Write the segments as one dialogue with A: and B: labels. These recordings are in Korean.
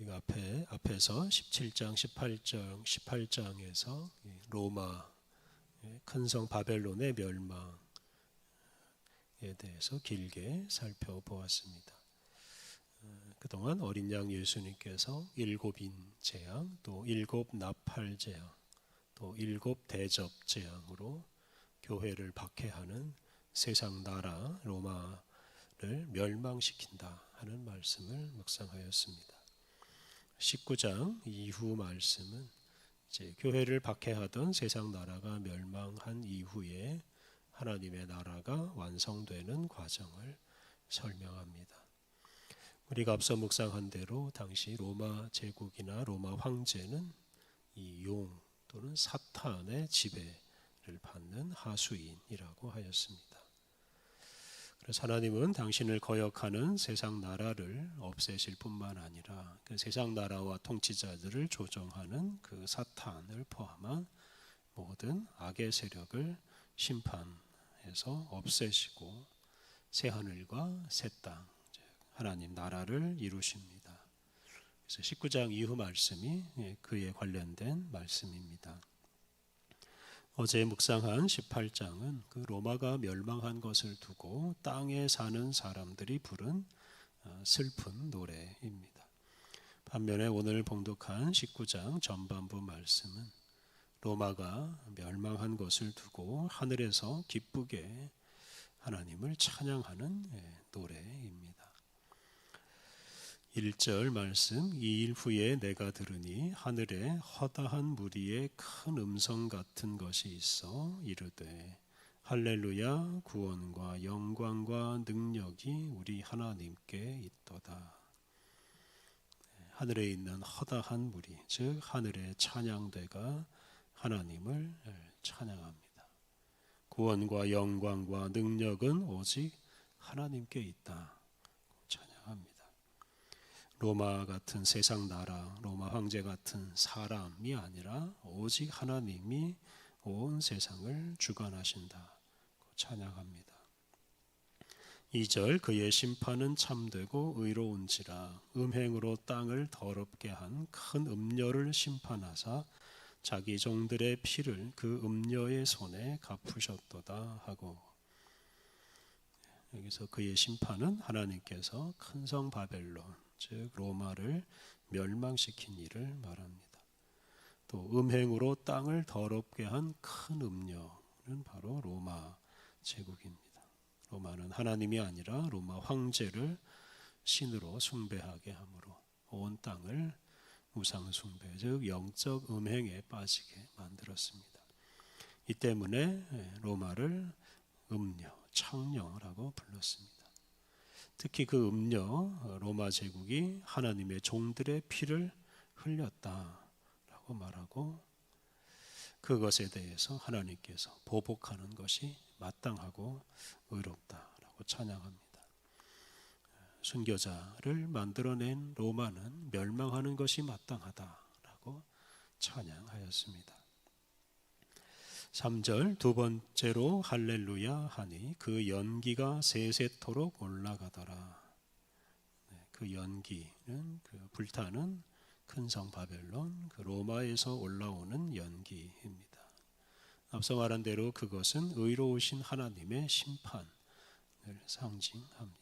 A: 이거 앞에 앞에서 17장, 18장, 18장에서 로마 큰 성 바벨론의 멸망에 대해서 길게 살펴보았습니다. 어, 그동안 어린 양 예수님께서 일곱인 재앙, 또 일곱 나팔 재앙, 또 일곱 대접 재앙으로 교회를 박해하는 세상 나라 로마를 멸망시킨다 하는 말씀을 묵상하였습니다. 19장 이후 말씀은 이제 교회를 박해하던 세상 나라가 멸망한 이후에 하나님의 나라가 완성되는 과정을 설명합니다. 우리가 앞서 묵상한 대로 당시 로마 제국이나 로마 황제는 이 용 또는 사탄의 지배를 받는 하수인이라고 하였습니다. 그래서 하나님은 당신을 거역하는 세상 나라를 없애실 뿐만 아니라 그 세상 나라와 통치자들을 조정하는 그 사탄을 포함한 모든 악의 세력을 심판해서 없애시고 새 하늘과 새 땅, 하나님 나라를 이루십니다. 그래서 19장 이후 말씀이 그에 관련된 말씀입니다. 어제 묵상한 18장은 그 로마가 멸망한 것을 두고 땅에 사는 사람들이 부른 어, 슬픈 노래입니다. 반면에 오늘 봉독한 19장 전반부 말씀은 로마가 멸망한 것을 두고 하늘에서 기쁘게 하나님을 찬양하는 예, 노래입니다. 1절 말씀 이 일 후에 내가 들으니 하늘에 허다한 무리의 큰 음성 같은 것이 있어 이르되 할렐루야 구원과 영광과 능력이 우리 하나님께 있도다. 하늘에 있는 허다한 무리 즉 하늘의 찬양대가 하나님을 찬양합니다. 구원과 영광과 능력은 오직 하나님께 있다. 로마 같은 세상 나라, 로마 황제 같은 사람이 아니라 오직 하나님이 온 세상을 주관하신다. 찬양합니다. 2절 그의 심판은 참되고 의로운지라 음행으로 땅을 더럽게 한 큰 음녀를 심판하사 자기 종들의 피를 그 음녀의 손에 갚으셨도다 하고 여기서 그의 심판은 하나님께서 큰 성 바벨론 즉 로마를 멸망시킨 일을 말합니다. 또 음행으로 땅을 더럽게 한 큰 음녀는 바로 로마 제국입니다. 로마는 하나님이 아니라 로마 황제를 신으로 숭배하게 하므로 온 땅을 우상 숭배, 즉 영적 음행에 빠지게 만들었습니다. 이 때문에 로마를 음녀, 창녀라고 불렀습니다. 특히 그 음녀 로마 제국이 하나님의 종들의 피를 흘렸다라고 말하고 그것에 대해서 하나님께서 보복하는 것이 마땅하고 의롭다라고 찬양합니다. 순교자를 만들어낸 로마는 멸망하는 것이 마땅하다라고 찬양하였습니다. 3절 두 번째로 할렐루야 하니 그 연기가 세세토록 올라가더라. 네, 그 연기는 그 불타는 큰 성 바벨론 그 로마에서 올라오는 연기입니다. 앞서 말한 대로 그것은 의로우신 하나님의 심판을 상징합니다.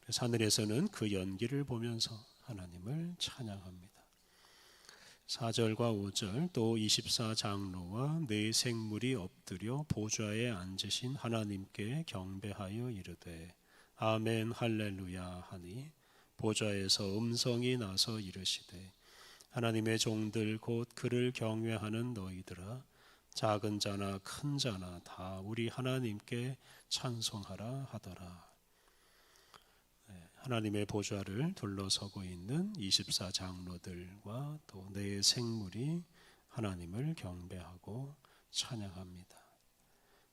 A: 그래서 하늘에서는 그 연기를 보면서 하나님을 찬양합니다. 4절과 5절 또 24장로와 네 생물이 엎드려 보좌에 앉으신 하나님께 경배하여 이르되 아멘 할렐루야 하니 보좌에서 음성이 나서 이르시되 하나님의 종들 곧 그를 경외하는 너희들아 작은 자나 큰 자나 다 우리 하나님께 찬송하라 하더라 하나님의 보좌를 둘러서고 있는 24장로들과 또네 생물이 하나님을 경배하고 찬양합니다.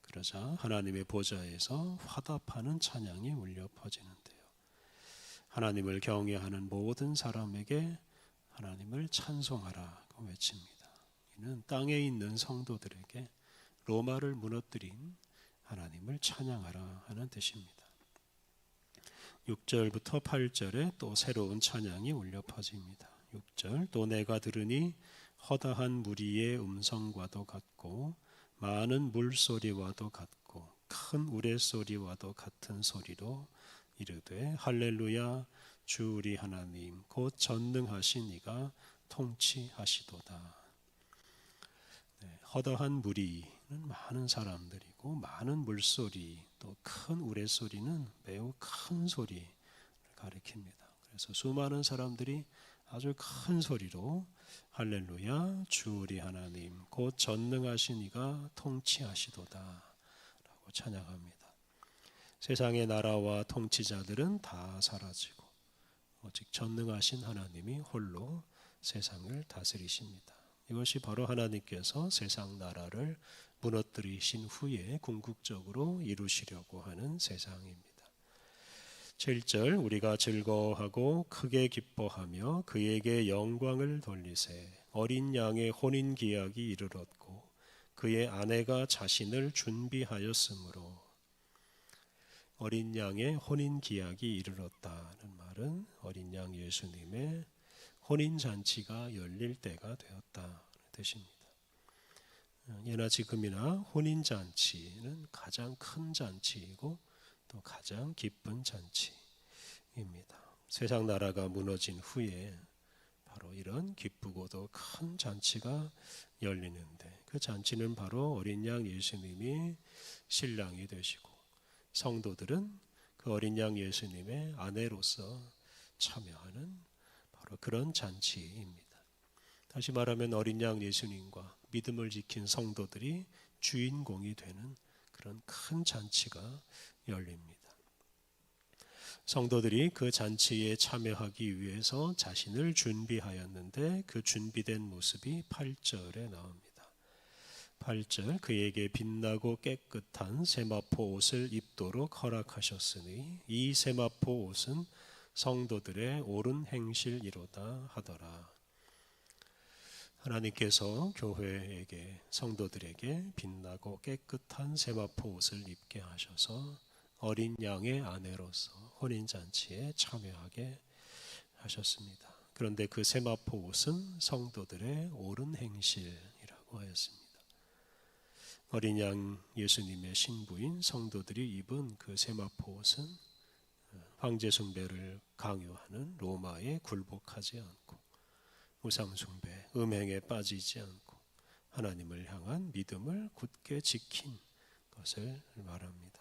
A: 그러자 하나님의 보좌에서 화답하는 찬양이 울려 퍼지는데요. 하나님을 경외하는 모든 사람에게 하나님을 찬송하라고 외칩니다. 이는 땅에 있는 성도들에게 로마를 무너뜨린 하나님을 찬양하라 하는 뜻입니다. 6절부터 8절에 또 새로운 찬양이 울려 퍼집니다. 6절 또 내가 들으니 허다한 무리의 음성과도 같고 많은 물소리와도 같고 큰 우레소리와도 같은 소리로 이르되 할렐루야 주 우리 하나님 곧 전능하신 이가 통치하시도다. 네, 허다한 무리는 많은 사람들이고 많은 물소리 또 큰 우레소리는 매우 큰 소리를 가리킵니다. 그래서 수많은 사람들이 아주 큰 소리로 할렐루야 주 우리 하나님 곧 전능하신 이가 통치하시도다 라고 찬양합니다. 세상의 나라와 통치자들은 다 사라지고 오직 전능하신 하나님이 홀로 세상을 다스리십니다. 이것이 바로 하나님께서 세상 나라를 무너뜨리신 후에 궁극적으로 이루시려고 하는 세상입니다. 7절 우리가 즐거워하고 크게 기뻐하며 그에게 영광을 돌리세 어린 양의 혼인 기약이 이르렀고 그의 아내가 자신을 준비하였으므로 어린 양의 혼인 기약이 이르렀다는 말은 어린 양 예수님의 혼인 잔치가 열릴 때가 되었다 뜻입니다. 예나 지금이나 혼인 잔치는 가장 큰 잔치이고 또 가장 기쁜 잔치입니다. 세상 나라가 무너진 후에 바로 이런 기쁘고도 큰 잔치가 열리는데 그 잔치는 바로 어린 양 예수님이 신랑이 되시고 성도들은 그 어린 양 예수님의 아내로서 참여하는 바로 그런 잔치입니다. 다시 말하면 어린 양 예수님과 믿음을 지킨 성도들이 주인공이 되는 그런 큰 잔치가 열립니다. 성도들이 그 잔치에 참여하기 위해서 자신을 준비하였는데 그 준비된 모습이 8절에 나옵니다. 8절 그에게 빛나고 깨끗한 세마포 옷을 입도록 허락하셨으니 이 세마포 옷은 성도들의 옳은 행실이로다 하더라. 하나님께서 교회에게 성도들에게 빛나고 깨끗한 세마포 옷을 입게 하셔서 어린 양의 아내로서 혼인 잔치에 참여하게 하셨습니다. 그런데 그 세마포 옷은 성도들의 옳은 행실이라고 하였습니다. 어린 양 예수님의 신부인 성도들이 입은 그 세마포 옷은 황제 숭배를 강요하는 로마에 굴복하지 않고 우상 숭배, 음행에 빠지지 않고 하나님을 향한 믿음을 굳게 지킨 것을 말합니다.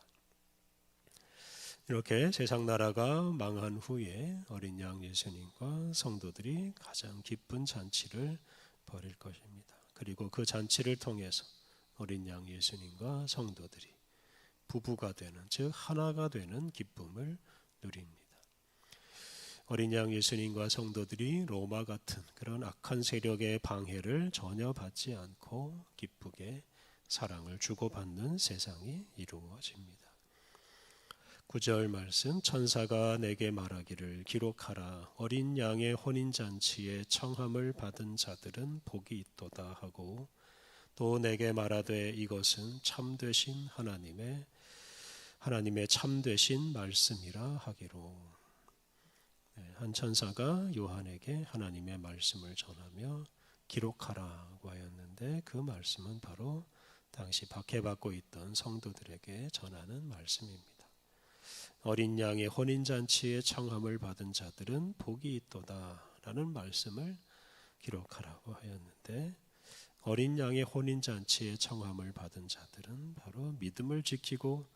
A: 이렇게 세상 나라가 망한 후에 어린 양 예수님과 성도들이 가장 기쁜 잔치를 벌일 것입니다. 그리고 그 잔치를 통해서 어린 양 예수님과 성도들이 부부가 되는 즉 하나가 되는 기쁨을 누립니다. 어린 양 예수님과 성도들이 로마 같은 그런 악한 세력의 방해를 전혀 받지 않고 기쁘게 사랑을 주고받는 세상이 이루어집니다. 9절 말씀 천사가 내게 말하기를 기록하라 어린 양의 혼인 잔치에 청함을 받은 자들은 복이 있도다 하고 또 내게 말하되 이것은 참되신 하나님의 하나님의 참되신 말씀이라 하기로 네, 한 천사가 요한에게 하나님의 말씀을 전하며 기록하라고 하였는데 그 말씀은 바로 당시 박해받고 있던 성도들에게 전하는 말씀입니다. 어린 양의 혼인 잔치에 청함을 받은 자들은 복이 있도다라는 말씀을 기록하라고 하였는데 어린 양의 혼인 잔치에 청함을 받은 자들은 바로 믿음을 지키고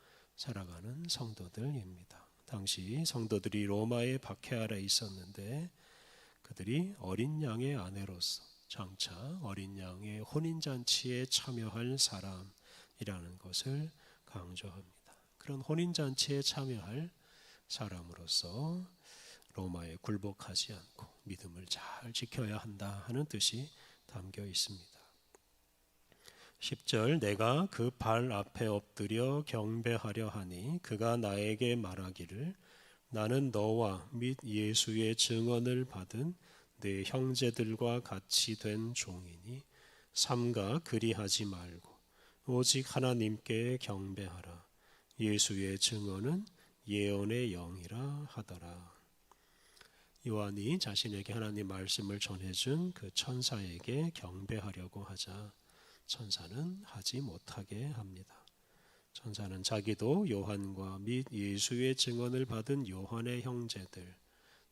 A: 살아가는 성도들입니다. 당시 성도들이 로마의 박해 아래 있었는데 그들이 어린 양의 아내로서 장차 어린 양의 혼인 잔치에 참여할 사람이라는 것을 강조합니다. 그런 혼인 잔치에 참여할 사람으로서 로마에 굴복하지 않고 믿음을 잘 지켜야 한다 하는 뜻이 담겨 있습니다. 10절 내가 그 발 앞에 엎드려 경배하려 하니 그가 나에게 말하기를 나는 너와 및 예수의 증언을 받은 내 형제들과 같이 된 종이니 삼가 그리하지 말고 오직 하나님께 경배하라 예수의 증언은 예언의 영이라 하더라. 요한이 자신에게 하나님 말씀을 전해준 그 천사에게 경배하려고 하자 천사는 하지 못하게 합니다. 천사는 자기도 요한과 및 예수의 증언을 받은 요한의 형제들,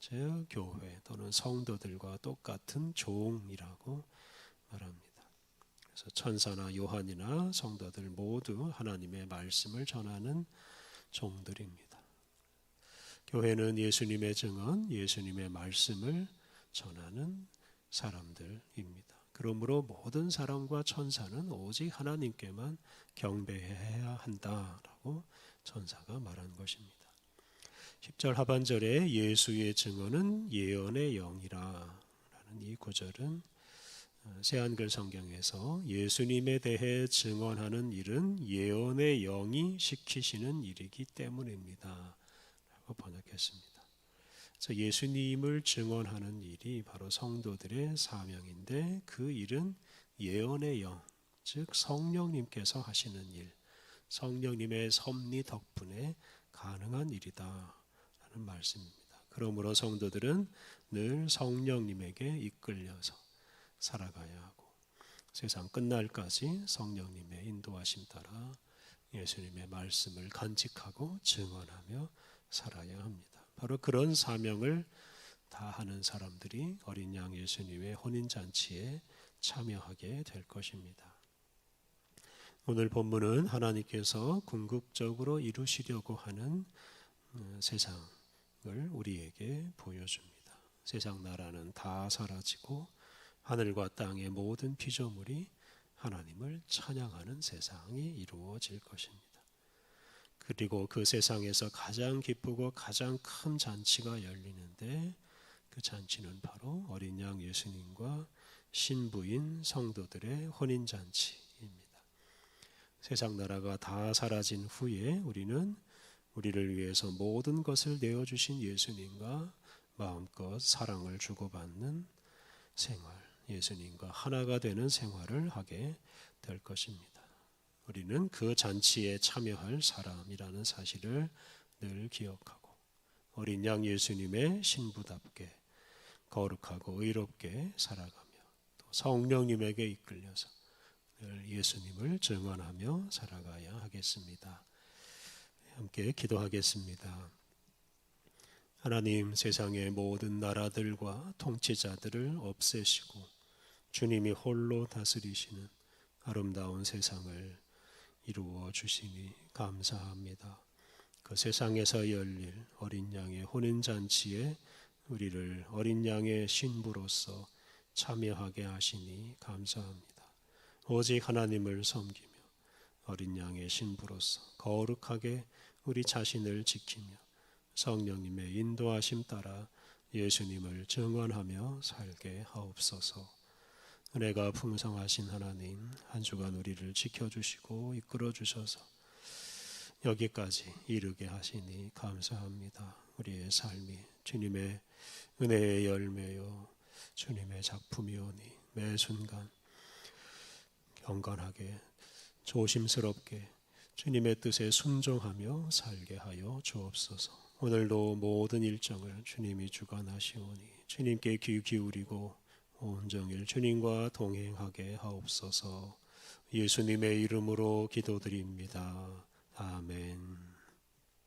A: 즉 교회 또는 성도들과 똑같은 종이라고 말합니다. 그래서 천사나 요한이나 성도들 모두 하나님의 말씀을 전하는 종들입니다. 교회는 예수님의 증언, 예수님의 말씀을 전하는 사람들입니다. 그러므로 모든 사람과 천사는 오직 하나님께만 경배해야 한다라고 천사가 말한 것입니다. 10절 하반절에 예수의 증언은 예언의 영이라 라는 이 구절은 새한글 성경에서 예수님에 대해 증언하는 일은 예언의 영이 시키시는 일이기 때문입니다. 라고 번역했습니다. 그래서 예수님을 증언하는 일이 바로 성도들의 사명인데 그 일은 예언의 영, 즉 성령님께서 하시는 일, 성령님의 섭리 덕분에 가능한 일이다. 라는 말씀입니다. 그러므로 성도들은 늘 성령님에게 이끌려서 살아가야 하고 세상 끝날까지 성령님의 인도하심 따라 예수님의 말씀을 간직하고 증언하며 살아야 합니다. 바로 그런 사명을 다하는 사람들이 어린 양 예수님의 혼인 잔치에 참여하게 될 것입니다. 오늘 본문은 하나님께서 궁극적으로 이루시려고 하는 어, 세상을 우리에게 보여줍니다. 세상 나라는 다 사라지고 하늘과 땅의 모든 피조물이 하나님을 찬양하는 세상이 이루어질 것입니다. 그리고 그 세상에서 가장 기쁘고 가장 큰 잔치가 열리는데 그 잔치는 바로 어린 양 예수님과 신부인 성도들의 혼인 잔치입니다. 세상 나라가 다 사라진 후에 우리는 우리를 위해서 모든 것을 내어 주신 예수님과 마음껏 사랑을 주고받는 생활, 예수님과 하나가 되는 생활을 하게 될 것입니다. 우리는 그 잔치에 참여할 사람이라는 사실을 늘 기억하고 어린 양 예수님의 신부답게 거룩하고 의롭게 살아가며 또 성령님에게 이끌려서 늘 예수님을 증언하며 살아가야 하겠습니다. 함께 기도하겠습니다. 하나님 세상의 모든 나라들과 통치자들을 없애시고 주님이 홀로 다스리시는 아름다운 세상을 이루어 주시니 감사합니다. 그 세상에서 열릴 어린 양의 혼인 잔치에 우리를 어린 양의 신부로서 참여하게 하시니 감사합니다. 오직 하나님을 섬기며 어린 양의 신부로서 거룩하게 우리 자신을 지키며 성령님의 인도하심 따라 예수님을 증언하며 살게 하옵소서. 은혜가 풍성하신 하나님 한 주간 우리를 지켜주시고 이끌어 주셔서 여기까지 이르게 하시니 감사합니다. 우리의 삶이 주님의 은혜의 열매요 주님의 작품이오니 매 순간 경건하게 조심스럽게 주님의 뜻에 순종하며 살게 하여 주옵소서. 오늘도 모든 일정을 주님이 주관하시오니 주님께 귀 기울이고 온종일 주님과 동행하게 하옵소서 예수님의 이름으로 기도드립니다. 아멘.